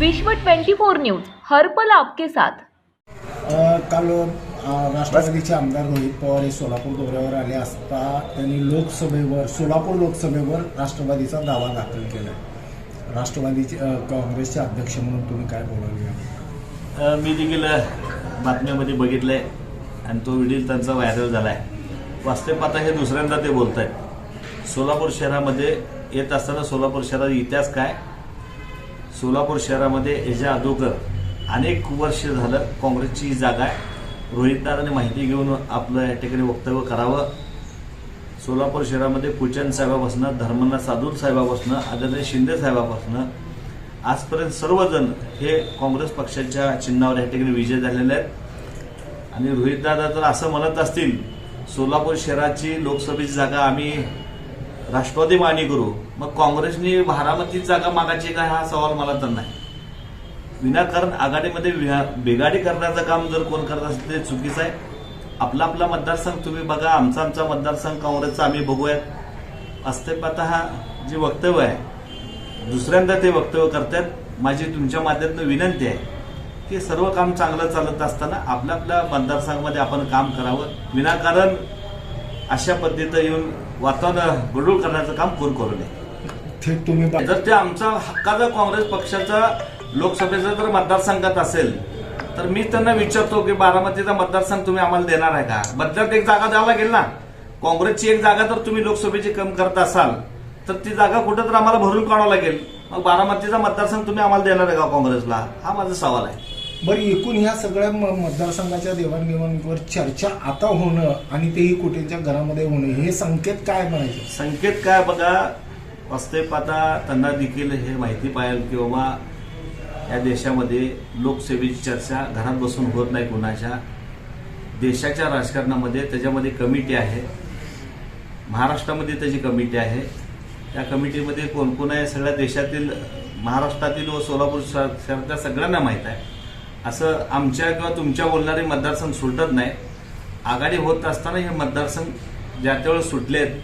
विश्व 24 न्यूज हर्पल आपके साथ. काल राष्ट्रवादीचे आमदार रोहित पवार हे सोलापूर दौऱ्यावर आले असता त्यांनी लोकसभेवर सोलापूर लोकसभेवर राष्ट्रवादीचा दावा दाखल केला राष्ट्रवादीचे अ, काँग्रेसचे अध्यक्ष म्हणून तुम्ही काय बोलावले मी देखील बातम्यामध्ये बघितलंय आणि तो व्हिडिओ त्यांचा व्हायरल झालाय. वास्तव आता हे दुसऱ्यांदा ते बोलत आहेत सोलापूर शहरामध्ये येत असताना सोलापूर शहराचा इतिहास काय? सोलापूर शहरामध्ये याच्या अगोदर अनेक वर्ष झालं काँग्रेसची ही जागा आहे. रोहितदारांनी माहिती घेऊन आपलं या ठिकाणी वक्तव्य करावं. सोलापूर शहरामध्ये कुचन साहेबापासनं धर्मनाथ साधू साहेबापासनं आदरणीय शिंदे साहेबापासनं आजपर्यंत सर्वजण हे काँग्रेस पक्षाच्या चिन्हावर या ठिकाणी विजय झालेले आहेत. आणि रोहितदादा जर असं म्हणत असतील सोलापूर शहराची लोकसभेची जागा आम्ही राष्ट्रवादी मागणी करू मग काँग्रेसनी बारामतीची जागा मागायची काय हा सवाल मला तर नाही. विनाकारण आघाडीमध्ये विहा- करण्याचं काम जर कोण करत असेल ते चुकीचं आहे. आपला आपला मतदारसंघ तुम्ही बघा आमचा आमचा मतदारसंघ काँग्रेसचा आम्ही बघूयात. वास्तविक हा जे वक्तव्य आहे दुसऱ्यांदा ते वक्तव्य करतात. माझी तुमच्या माध्यमातून विनंती आहे की सर्व काम चांगलं चालत असताना आपल्या आपल्या मतदारसंघामध्ये आपण काम करावं. विनाकारण अशा पद्धतीनं येऊन वातावरण गडूळ करण्याचं काम कोण करू नये? थेट तुम्ही जर ते आमचा हक्काचा काँग्रेस पक्षाचा लोकसभेचा जर मतदारसंघात असेल तर मी त्यांना विचारतो की बारामतीचा मतदारसंघ तुम्ही आम्हाला देणार आहे का? बदल्यात एक जागा द्यावं लागेल ना? काँग्रेसची एक जागा जर तुम्ही लोकसभेची कम करत असाल तर ती जागा कुठं तर आम्हाला भरून काढावं लागेल. मग बारामतीचा मतदारसंघ तुम्ही आम्हाला देणार आहे का काँग्रेसला? हा माझा सवाल आहे. बरं एकूण ह्या सगळ्या मतदारसंघाच्या देवाणघेवाणीवर चर्चा आता होणं आणि तेही कुठेच्या घरामध्ये होणं हे संकेत काय म्हणायचे? संकेत काय बघा वास्तविक आता त्यांना देखील हे माहिती पाहिजे की बाबा या देशामध्ये लोकसेवेची चर्चा घरात बसून होत नाही कुणाच्या. देशाच्या राजकारणामध्ये त्याच्यामध्ये कमिटी आहे. महाराष्ट्रामध्ये त्याची कमिटी आहे. त्या कमिटीमध्ये कोणकोण आहे सगळ्या देशातील महाराष्ट्रातील व सोलापूर शहरातल्या सगळ्यांना माहीत आहे. असं आमच्या किंवा तुमच्या बोलणारे मतदारसंघ सुटत नाही. आघाडी होत असताना हे मतदारसंघ ज्या त्यावेळेस सुटलेत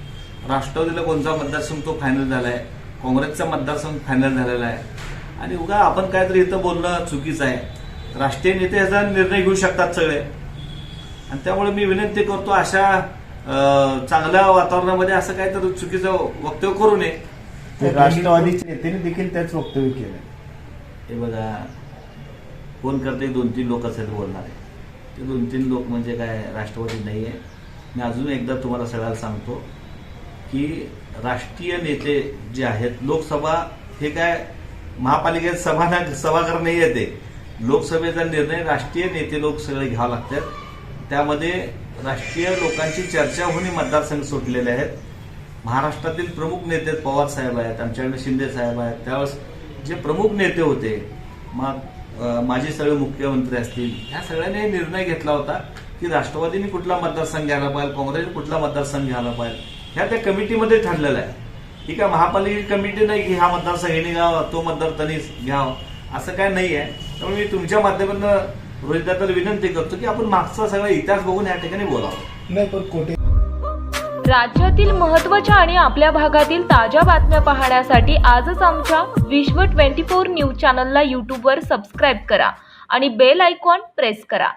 राष्ट्रवादीला कोणता मतदारसंघ तो फायनल झाला आहे काँग्रेसचा मतदारसंघ फायनल झालेला आहे. आणि उगा आपण काहीतरी इथं बोलणं चुकीचं आहे. राष्ट्रीय नेते ह्याचा निर्णय घेऊ शकतात सगळे. आणि त्यामुळे मी विनंती करतो अशा चांगल्या वातावरणामध्ये असं काहीतरी चुकीचं वक्तव्य करू नये. ते राष्ट्रवादीचे नेत्यांनी देखील त्याच वक्तव्य केलं हे बघा फोन करते दोन तीन लोक असेल बोलणारे. ते दोन तीन लोक म्हणजे काय राष्ट्रवादी नाही आहे मी अजून एकदा तुम्हाला सगळ्याला सांगतो की राष्ट्रीय नेते जे आहेत लोकसभा हे काय महापालिकेत सभा ना सभागार नाही येते. लोकसभेचा निर्णय राष्ट्रीय नेते लोक सगळे घ्यावे लागतात. त्यामध्ये राष्ट्रीय लोकांची चर्चा होऊन मतदारसंघ सुटलेले आहेत. महाराष्ट्रातील प्रमुख नेते पवार साहेब आहेत आमच्याकडे शिंदे साहेब आहेत. त्यावेळेस जे प्रमुख नेते होते मग माझे सगळे मुख्यमंत्री असतील ह्या सगळ्यांनी निर्णय घेतला होता की राष्ट्रवादीने कुठला मतदारसंघ घ्यायला पाहिजे काँग्रेसने कुठला मतदारसंघ घ्यायला पाहिजे. ह्या त्या कमिटीमध्ये ठरलेलं आहे. ठीक आहे महापालिका कमिटी नाही की हा मतदारसंघ हे घ्यावा तो मतदार त्यांनी घ्यावा. असं काय नाही आहे. त्यामुळे मी तुमच्या माध्यमातून रोहितदादाला विनंती करतो की आपण मागचा सगळा इतिहास बघून या ठिकाणी बोलावं. नाही पण कोठे राज्यातील महत्त्वाच्या आणि आपल्या भागातील ताज्या बातम्या पाहण्यासाठी आजच आमच्या विश्व 24 न्यूज चॅनलला यूट्यूबवर सबस्क्राईब करा आणि बेल आयकॉन प्रेस करा.